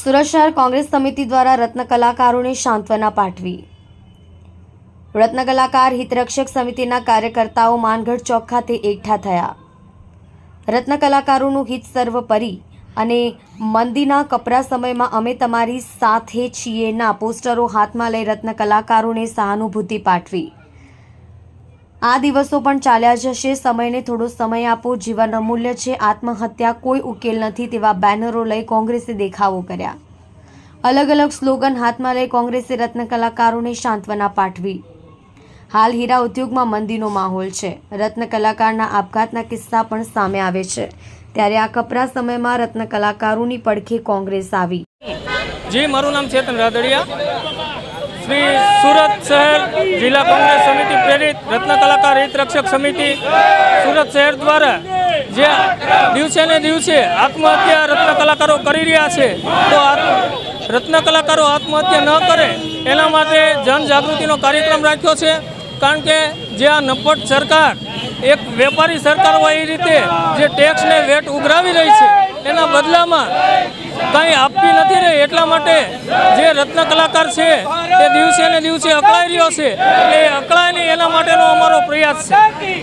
સુરત શહેર કોંગ્રેસ સમિતિ દ્વારા રત્ન કલાકારોને સાંત્વના પાઠવી. રત્ન કલાકાર, હિતરક્ષક સમિતિના કાર્યકર્તાઓ માનગઢ ચોક ખાતે એકઠા થયા. રત્ન કલાકારોનું હિત સર્વપરી અને મંદીના કપરા સમયમાં અમે તમારી સાથે છીએ ના પોસ્ટરો હાથમાં લઈ રત્ન કલાકારોને સહાનુભૂતિ પાઠવી. આ દિવસો પણ ચાલ્યા જશે. સમયને થોડો સમય આપો. જીવન અમૂલ્ય છે. આત્મહત્યા કોઈ ઉકેલ નથી તેવા બેનરો લઈ કોંગ્રેસે દેખાવો કર્યા. અલગ અલગ સ્લોગન હાથમાં લઈ કોંગ્રેસે રત્ન કલાકારોને સાંત્વના પાઠવી. હાલ હીરા ઉદ્યોગમાં મંદીનો માહોલ છે. રત્ન કલાકારના આપઘાતના કિસ્સા પણ સામે આવે છે. ત્યારે આ કપરા સમયમાં રત્ન કલાકારોની પડખે કોંગ્રેસ આવી. જી, મારું નામ ચેતન રાદડિયા. સુરત શહેર જિલ્લા કોંગ્રેસ સમિતિ પ્રેરિત રત્ન કલાકાર હિત રક્ષક સમિતિ સુરત શહેર દ્વારા જે દિવસે ને દિવસે આત્મહત્યા રત્ન કલાકારો કરી રહ્યા છે, તો રત્ન કલાકારો આત્મહત્યા ન કરે એના માટે જનજાગૃતિનો કાર્યક્રમ રાખ્યો છે, કારણ કે જે આ નપટ સરકાર, એક વેપારી સરકાર હોય એ રીતે જે ટેક્સને વેટ ઉઘરાવી રહી છે, એના બદલામાં કંઈ આપતી નથી રહી એટલા માટે જે રત્ન કલાકાર છે, તે દિવસે ને દિવસે અકળાઈ રહ્યો છે. એ અકળાય નહીં એના માટેનો અમારો પ્રયાસ છે.